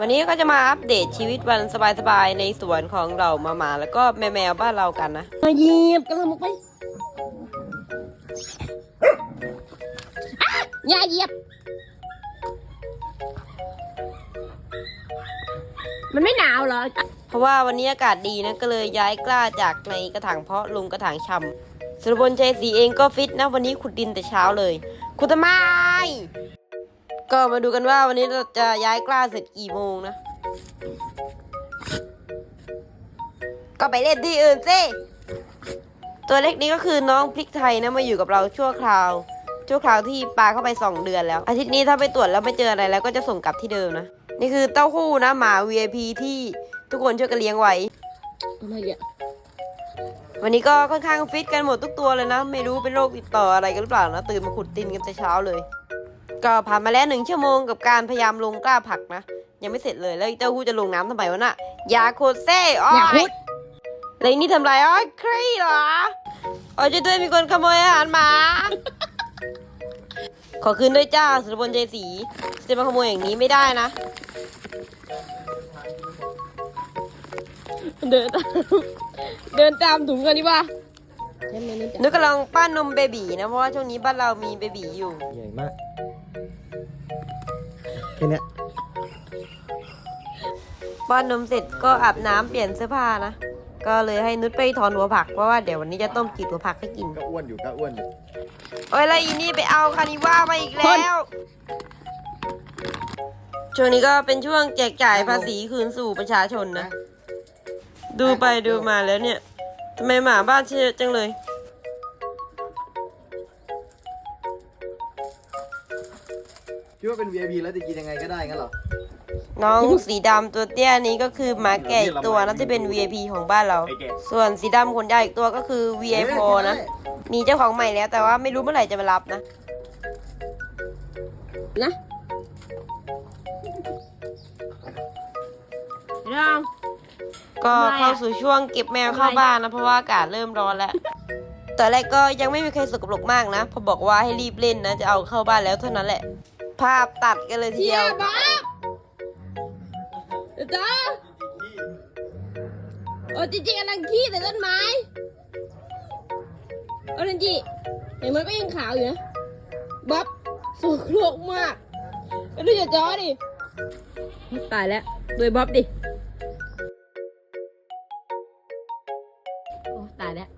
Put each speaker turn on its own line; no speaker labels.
วันนี้ก็จะมาอัปเดตชีวิตวันสบายๆในสวนของเรามาหมาแล้วก็แมวๆบ้านเรากันนะ
มาเหยียบกำลังมุกไปอะอย่าเหยียบ มันไม่หนาวเหรอ
เพราะว่าวันนี้อากาศดีนะก็เลยย้ายกล้าจากในกระถางเพาะลงกระถางชำสุรพลชัยศรีเองก็ฟิตนะวันนี้ขุดดินแต่เช้าเลยขุดทำไม ก็มาดูกันว่าวันนี้เราจะย้ายกล้าเสร็จกี่โมงนะ ก็ไปเล่นที่อื่นสิตัวเล็กนี้ก็คือน้องพริกไทยนะมาอยู่กับเราชั่วคราว ชั่วคราวที่ปลาเข้าไปสองเดือนแล้ว อาทิตย์นี้ถ้าไปตรวจแล้วไม่เจออะไรแล้วก็จะส่งกลับที่เดิมนะ นี่คือเต้าหู้นะหมา VIP ที่ทุกคนช่วยกันเลี้ยงไว้
มาเหยียบ
วันนี้ก็ค่อนข้างฟิตกันหมดทุกตัวเลยนะ ไม่รู้เป็นโรคติดต่ออะไรกันหรือเปล่านะ ตื่นมาขุดดินกันแต่เช้าเลย ก็ผ่านมาแล้วหนึ่งชั่วโมงกับการพยายามลงกล้าผักนะ ยังไม่เสร็จเลยแล้วไอ้เจ้าหู้จะลงน้ำทำไมวะน่ะอย่าขุดเซ่อ้อ
อย่าขุ
ย
ด
แล้วนี่ทำไรอ้อยครีเหรออ้อยจะด้วยมีคนขโมยอาหารหมา ขอคืนด้วยจ้าสุรพลใจศรีจะมาขโมยอย่างนี้ไม่ได้นะ
เดินตามเดินตามถุงกันดีกว่าใช่ไหมนี่
นึ
จ้ะ
กกำลังป้านนมเบบีนะเพราะว่าช่วงนี้บ้านเรามีเบบีอยู่
ใหญ่มากแค่เนี้ย
ป้อนนมเสร็จก็อาบน้ำเปลี่ยนเสื้อผ้านะ ก็เลยให้นุชไปถอนหัวผักเพราะว่าเดี๋ยววันนี้จะต้มจืดหัวผักให้กิน
ก็อ้วนอยู่ก็อ้วนอยู่
โอ้ยแล้วอีนี่ไปเอาคานิว่ามาอีกแล้ว ช่วงนี้ก็เป็นช่วงแจกจ่ายภาษีคืนสู่ประชาชนนะ ดูไปดูมาแล้วเนี่ยทำไมหมาบ้านเชื่อจังเลย
คิดว่าเป็น VIP แล้วจะกินยังไงก็ได้งั้นเหรอ
น้องสีดำตัวเตี้ยนี้ก็คือหมาแก่อีกตัวนะที่เป็น VIP ของบ้านเรา
ไอ้แก่
ส่วนสีดำขนยาวอีกตัวก็คือ VIP นะ มีเจ้าของใหม่แล้วแต่ว่าไม่รู้เมื่อไหร่จะมารับนะ
นะลอง
ก็
ทำไมอะ
เข้าสู่ช่วงเก็บแมวเข้าบ้านนะ เพราะว่าอากาศเริ่มร้อนแล้ว ตอนแรกก็ยังไม่มีใครสกปรกมากนะ พอบอกว่าให้รีบเล่นนะ จะเอาเข้าบ้านแล้วเท่านั้นแหละ ภาพตัดกันเลยที
เดีย
ว
บ้จ้าโอ้จริงๆกำลังขี้แต่ต้นไม้โอ้จริงๆเห็นมันก็ยังขาวอยู่นะบ๊อบสุกโลกมากดูอย่าจ้อดิตายแล้วดูบ๊อบดิ โอ้ตายแล้ว